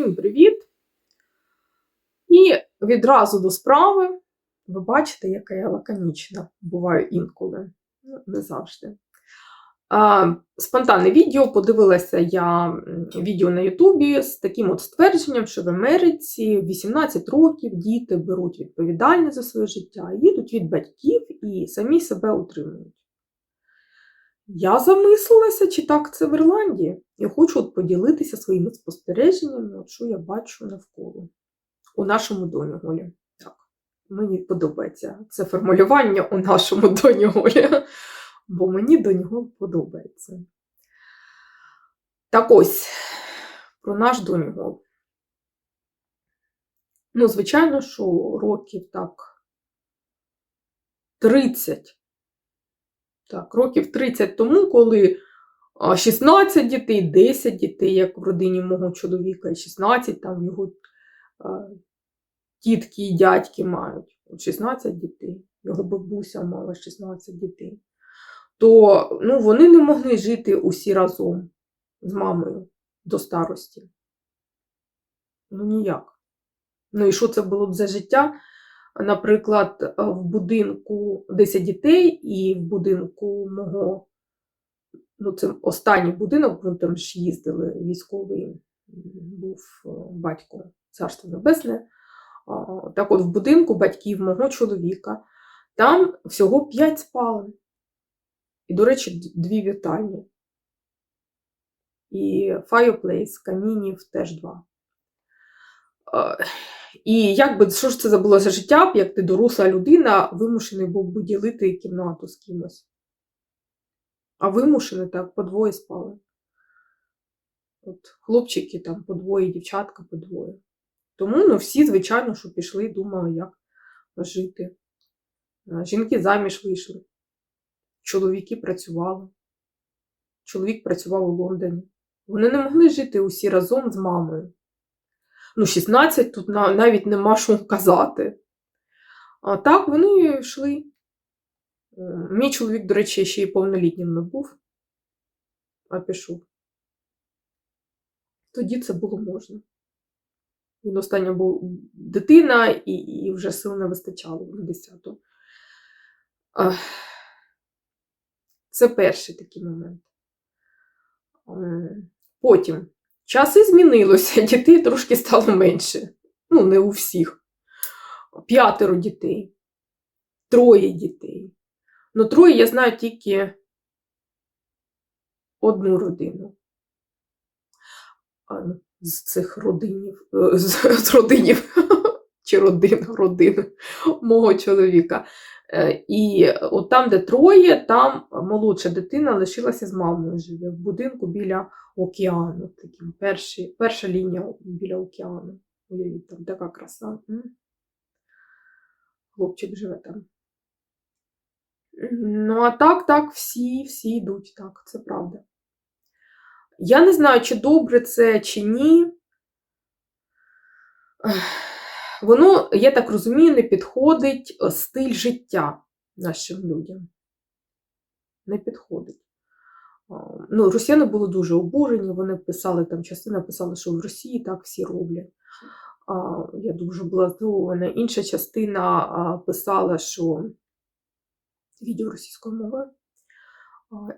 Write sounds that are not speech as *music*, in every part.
Всім привіт! І відразу до справи. Ви бачите, яка я лаконічна буваю інколи, Ну, не завжди. Спонтанне відео. Подивилася я відео на Ютубі з таким от ствердженням, що в Америці в 18 років діти беруть відповідальність за своє життя, їдуть від батьків і самі себе утримують. Я замислилася, чи так це в Ірландії, і хочу от поділитися своїми спостереженнями, от що я бачу навколо у нашому доні Голі. Так, мені подобається це формулювання у нашому доні Голі, бо мені до нього подобається. Так ось, про наш доні Гол. Ну, звичайно, що років так 30 так, років 30 тому, коли 16 дітей, 10 дітей, як в родині мого чоловіка, і 16 там його тітки і дядьки мають. 16 дітей, його бабуся мала 16 дітей. То ну, вони не могли жити усі разом з мамою до старості. Ну ніяк. Ну і що це було б за життя? Наприклад, в будинку 10 дітей, і в будинку мого, ну, це останній будинок, вони там ж їздили, військовий був е, батько Царство Небесне. Так от в будинку батьків мого чоловіка, там всього 5 спалень. І, до речі, дві вітальні. І fireplace, камінів теж два. Е, І як би, що ж це було за життя, як ти доросла людина, вимушений був би ділити кімнату з кимось. А вимушений так, по двоє спали. От Хлопчики там по двоє, дівчатка по двоє. Тому ну, всі, звичайно, що пішли думали, як жити. Жінки заміж вийшли, чоловіки працювали. Чоловік працював у Лондоні. Вони не могли жити усі разом з мамою. Ну, 16 тут навіть нема що казати. А так вони йшли. Мій чоловік, до речі, ще й повнолітнім не був, а пішов. Тоді це було можна. Він останнє був дитина, і, і вже сил не вистачало на 10-ту. Це перший такий момент. Потім. Часи змінилося, *laughs* дітей трошки стало менше. Ну, не у всіх. П'ятеро дітей, троє дітей. Ну, троє я знаю тільки одну родину. Ну, з цих родинів, е, з, з родинів, *laughs* чи родин, родин мого чоловіка. Е, І от там, де троє, там молодша дитина лишилася з мамою живе в будинку біля океану. Таким перші, перша лінія біля океану. Уявіть, там така краса. Хлопчик живе там. Ну, а так, так, всі, всі йдуть, так, це правда. Я не знаю, чи добре це, чи ні. Воно, я так розумію, не підходить е, стиль життя нашим людям. Не підходить. Ну, росіяни були дуже обурені, вони писали, там частина писала, що в Росії так всі роблять. Я дуже була здивована. Інша частина писала, що відео російською мовою.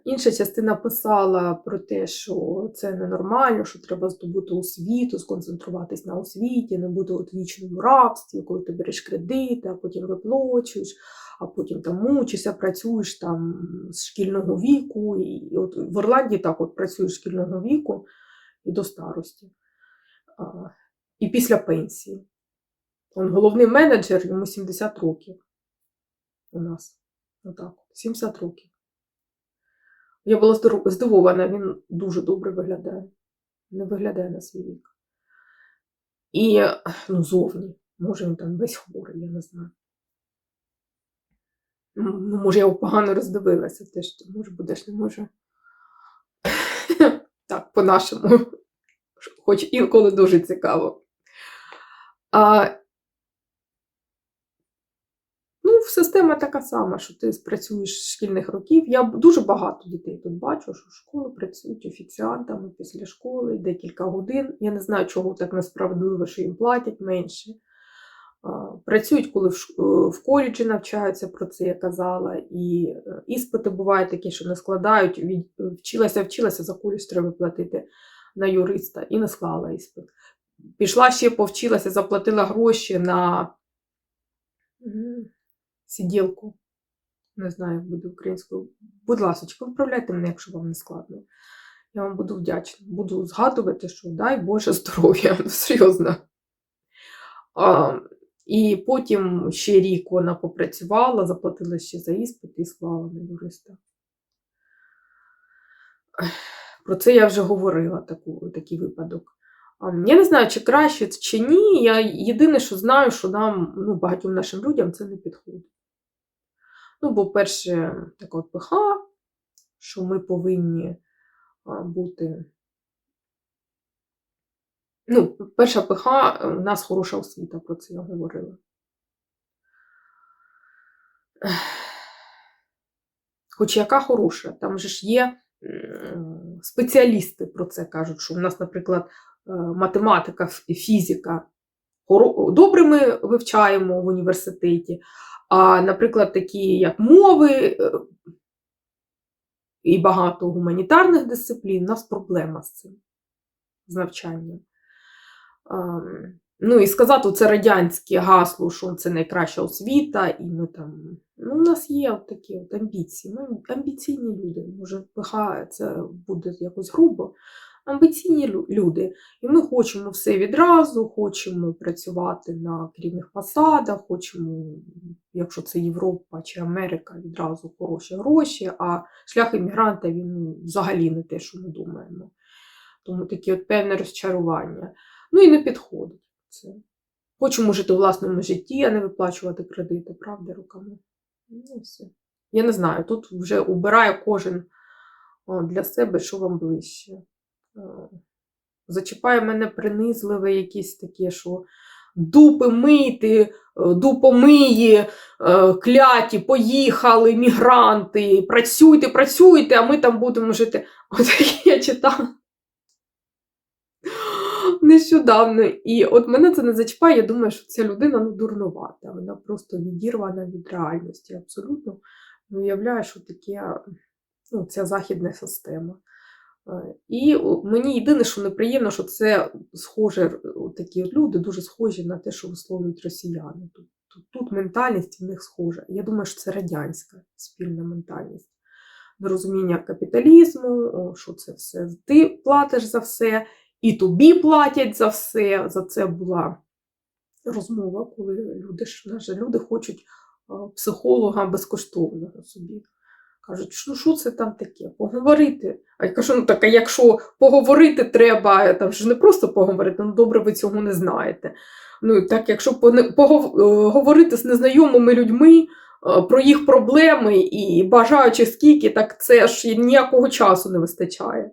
Інша частина писала про те, що це ненормально, що треба здобути освіту, сконцентруватись на освіті, не бути у вічному рабстві, коли ти береш кредити, а потім виплачуєш, а потім там мучишся, працюєш там з шкільного віку. І от в Ірландії так от працюєш з шкільного віку і до старості. І після пенсії. Он головний менеджер, йому 70 років у нас. Отак, 70 років. Я була здивована, він дуже добре виглядає. Не виглядає на свій вік. І, ну, зовні, може, він там весь хворий, я не знаю. Ну, може, я його погано роздивилася, теж, то, може, будеш, не може. *laughs* Так, по-нашому. Хоч інколи дуже цікаво. А, ну, система така сама, що ти спрацюєш з шкільних років. Я дуже багато дітей тут бачу, що школи працюють офіціантами після школи декілька годин. Я не знаю, чого так несправедливо, що їм платять менше. Працюють, коли в, е, коледжі навчаються, про це я казала, і е, іспити бувають такі, що не складають. Вчилася, вчилася, за коледж треба платити на юриста і не склала іспит. Пішла ще повчилася, заплатила гроші на сиділку. Не знаю, як буде українською. Будь ласка, виправляйте мене, якщо вам не складно. Я вам буду вдячна. Буду згадувати, що дай Боже здоров'я, ну, серйозно. А, і потім ще рік вона попрацювала, заплатила ще за іспит і склала на юриста. Про це я вже говорила, таку, такий випадок. Я не знаю, чи краще, чи ні. Я єдине, що знаю, що нам, ну, багатьом нашим людям це не підходить. Ну, бо, перше, така от пиха, що ми повинні бути. Ну, перша пиха, е, у нас хороша освіта, про це я говорила. Хоч яка хороша, там же ж є спеціалісти про це кажуть, що у нас, наприклад, е, математика, фізика добре ми вивчаємо в університеті, а, наприклад, такі як мови е, і багато гуманітарних дисциплін, у нас проблема з цим, з навчанням. Ам, Ну і сказати це радянське гасло, що це найкраща освіта, і ми там. Ну, у нас є от такі от амбіції. Ми амбіційні люди. Може, пиха це буде якось грубо. Амбіційні люди. І ми хочемо все відразу, хочемо працювати на керівних посадах, хочемо, якщо це Європа чи Америка, відразу хороші гроші, а шлях іммігранта він ну, взагалі не те, що ми думаємо. Тому таке от певне розчарування. Ну і не підходить це. Хочемо жити у власному житті, а не виплачувати кредити, правда, руками. Ну, все. Я не знаю, тут вже обирає кожен для себе, що вам ближче. Е, Зачіпає мене принизливе якісь таке, що дупи мити, е, дупомиї, е, кляті, поїхали, мігранти, працюйте, працюйте, а ми там будемо жити. *laughs* От я читала нещодавно. І от мене це не зачіпає. Я думаю, що ця людина ну, дурнувата. Вона просто відірвана від реальності. Абсолютно не уявляє, що таке ну, ця західна система. Е, І мені єдине, що неприємно, що це схоже, такі от люди дуже схожі на те, що висловлюють росіяни. Тут, тут, тут ментальність в них схожа. Я думаю, що це радянська спільна ментальність. Нерозуміння капіталізму, що це все. Ти платиш за все, і тобі платять за все. За це була розмова, коли люди, наші люди хочуть а, психолога безкоштовного собі. Кажуть, що, що це там таке? Поговорити. А я кажу, ну так, а якщо поговорити треба, там ж не просто поговорити, ну добре, ви цього не знаєте. Ну так, якщо поне- погов- е, з незнайомими людьми е, про їх проблеми і бажаючи скільки, так це ж ніякого часу не вистачає.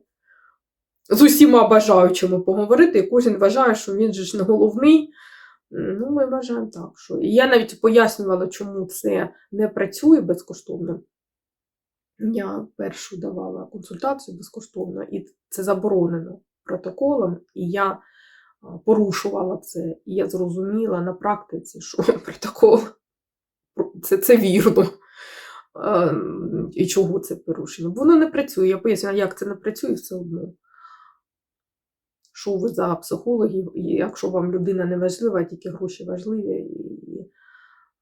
З усіма бажаючими поговорити, і кожен вважає, що він же ж не головний. Ну, ми вважаємо так, що. І я навіть пояснювала, чому це не працює безкоштовно. Я першу давала консультацію безкоштовно, і це заборонено протоколом, і я порушувала це, і я зрозуміла на практиці, що *laughs* протокол це, це вірно. Е, І чого це порушено? Воно не працює. Я пояснюю, як це не працює все одно. Що ви за психологів, і якщо вам людина не важлива, тільки гроші важливі.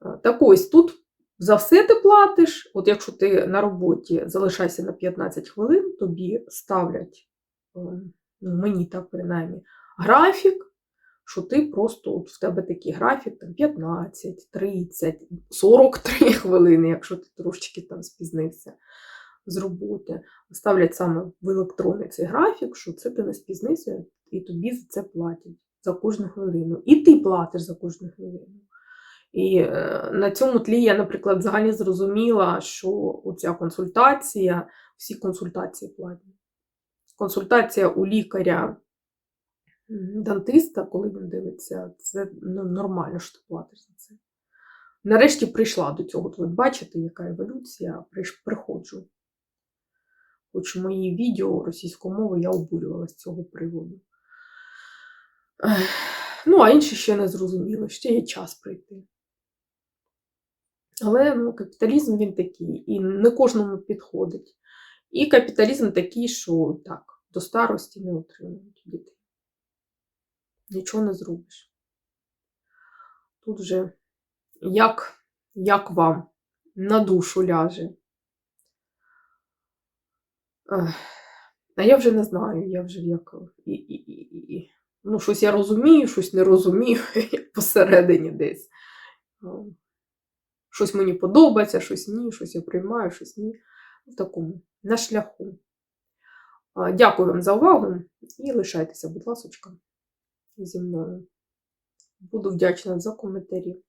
Е, Так ось тут за все ти платиш. От якщо ти на роботі залишайся на 15 хвилин, тобі ставлять, е, ну, мені так принаймні, графік, що ти просто от в тебе такий графік там 15, 30, 43 хвилини, якщо ти трошечки там спізнився з роботи. Ставлять саме в електронний цей графік, що це ти не спізнився, і тобі за це платять за кожну хвилину. І ти платиш за кожну хвилину. І е, на цьому тлі я, наприклад, взагалі зрозуміла, що оця консультація, всі консультації платні. Консультація у лікаря-дантиста, коли він дивиться, це ну, нормально, що ти платиш за це. нарешті прийшла до цього. От бачите, яка еволюція, приходжу. Хоч мої відео російською мовою я обурювалася з цього приводу. Ну, а інші ще не зрозуміло, ще є час прийти. Але ну, капіталізм він такий, і не кожному підходить. І капіталізм такий, що так, до старості не отримують дітей. Нічого не зробиш. Тут вже як, як вам на душу ляже. А я вже не знаю, я вже як. І, і, і, і. Ну, щось я розумію, щось не розумію, *laughs* як посередині десь. Щось мені подобається, щось ні, щось я приймаю, щось ні. В такому, на шляху. Дякую вам за увагу і лишайтеся, будь ласка, зі мною. Буду вдячна за коментарі.